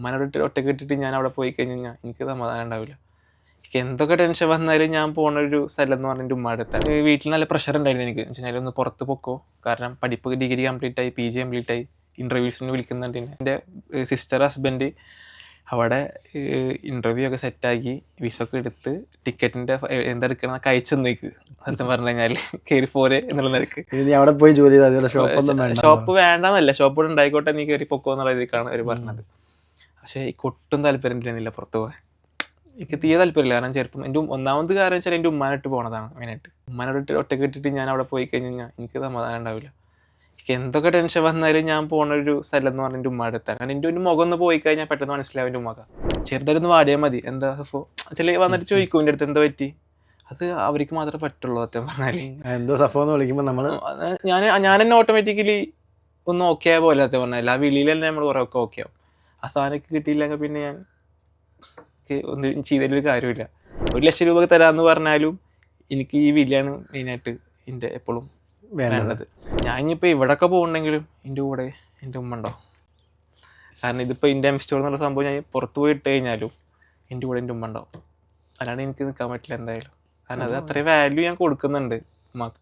ഉമ്മാനോട് ഒറ്റ ഇട്ടിട്ട് ഞാൻ അവിടെ പോയി കഴിഞ്ഞ് കഴിഞ്ഞാൽ എനിക്ക് സമാധാനം ഉണ്ടാവില്ല. എനിക്ക് എന്തൊക്കെ ടെൻഷൻ വന്നാലും ഞാൻ പോണ ഒരു സ്ഥലം എന്ന് പറഞ്ഞാൽ എന്റെ ഉമ്മയുടെ അടുത്താണ്. വീട്ടിൽ നല്ല പ്രഷർ ഉണ്ടായിരുന്നു എനിക്ക്. എന്ന് വെച്ചാൽ ഒന്ന് പുറത്ത് പൊക്കോ. കാരണം പഠിപ്പ് ഡിഗ്രി കംപ്ലീറ്റ് ആയി പി ജി കംപ്ലീറ്റ് ആയി. ഇന്റർവ്യൂസിന് വിളിക്കുന്നുണ്ട് എന്റെ സിസ്റ്റർ ഹസ്ബൻഡ് അവിടെ ഇന്റർവ്യൂ ഒക്കെ സെറ്റാക്കി വിസ ഒക്കെ എടുത്ത് ടിക്കറ്റിന്റെ എന്താ എടുക്കണം അയച്ചു തന്നേക്ക് സത്യം പറഞ്ഞു കഴിഞ്ഞാൽ കയറി പോരെ എന്നുള്ള നിലയ്ക്ക്. ഇനി നീ അവിടെ പോയി ജോലി ഷോപ്പ് വേണ്ടെന്നല്ല. ഷോപ്പ് ഇവിടെ ഉണ്ടായിക്കോട്ടെ നീ കയറി പൊക്കോ എന്നുള്ള രീതിക്കാണ് അവർ പറഞ്ഞത്. പക്ഷേ എനിക്ക് ഒട്ടും താല്പര്യം ഉണ്ടായിരുന്നില്ല പുറത്ത് പോകാൻ. എനിക്ക് തീരെ താല്പര്യമില്ല. കാരണം ചെറുപ്പം എന്റെ ഒന്നാമത് കാരണം വെച്ചാൽ എന്റെ ഉമ്മാനിട്ട് പോണതാണ് മെയിനായിട്ട്. ഉമ്മാനോട് ഒറ്റ കെട്ടിട്ട് ഇട്ടിട്ട് ഞാൻ അവിടെ പോയി കഴിഞ്ഞ് കഴിഞ്ഞാൽ എനിക്ക് സമാധാനം ഉണ്ടാവില്ല. എനിക്ക് എന്തൊക്കെ ടെൻഷൻ വന്നാലും ഞാൻ പോണ ഒരു സ്ഥലം എന്ന് പറഞ്ഞാൽ എന്റെ ഉമ്മയുടെ അടുത്താണ്. കാരണം എന്റെ ഒരു മുഖം ഒന്ന് പോയി കഴിഞ്ഞാൽ പെട്ടെന്ന് മനസ്സിലാവും എന്റെ ഉമ്മക ചെറുതായിട്ടൊന്ന് വാടിയാൽ മതി. എന്താ അപ്പോൾ ചില വന്നിട്ട് ചോദിക്കും എന്റെ അടുത്ത് എന്താ പറ്റി? അത് അവർക്ക് മാത്രമേ പറ്റുള്ളൂ സത്യം പറഞ്ഞാൽ എന്തോ സഫോ എന്ന് വിളിക്കുമ്പോൾ നമ്മൾ ഞാൻ ഞാൻ തന്നെ ഓട്ടോമാറ്റിക്കലി ഒന്ന് ഓക്കെ ആയ പോലെ സത്യം പറഞ്ഞാൽ ആ വിളിയിൽ തന്നെ നമ്മൾ കുറേ ഒക്കെ ഓക്കെ ആവും. ആ സാധനമൊക്കെ കിട്ടിയില്ലെങ്കിൽ പിന്നെ ഞാൻ ഒന്നും ചെയ്തതിലൊരു കാര്യമില്ല ഒരു ലക്ഷം രൂപ തരാമെന്ന് പറഞ്ഞാലും എനിക്ക് ഈ വില്ലയാണ് മെയിനായിട്ട് എന്റെ എപ്പോഴും വേണ്ടത്. വേണ്ടത്. ഞാൻ ഇനിയിപ്പോൾ ഇവിടെയൊക്കെ പോകുന്നുണ്ടെങ്കിലും എന്റെ കൂടെ എന്റെ ഉമ്മ ഉണ്ടാവും കാരണം ഇതിപ്പോൾ എന്റെ എം സ്റ്റോർ എന്നുള്ള സംഭവം ഞാൻ പുറത്ത് പോയി ഇട്ട് കഴിഞ്ഞാലും എന്റെ കൂടെ എന്റെ ഉമ്മ ഉണ്ടാവും അല്ലാണ്ട് എനിക്ക് നിൽക്കാൻ പറ്റില്ല എന്തായാലും. കാരണം അത് അത്രയും വാല്യൂ ഞാൻ കൊടുക്കുന്നുണ്ട് ഉമ്മക്ക്.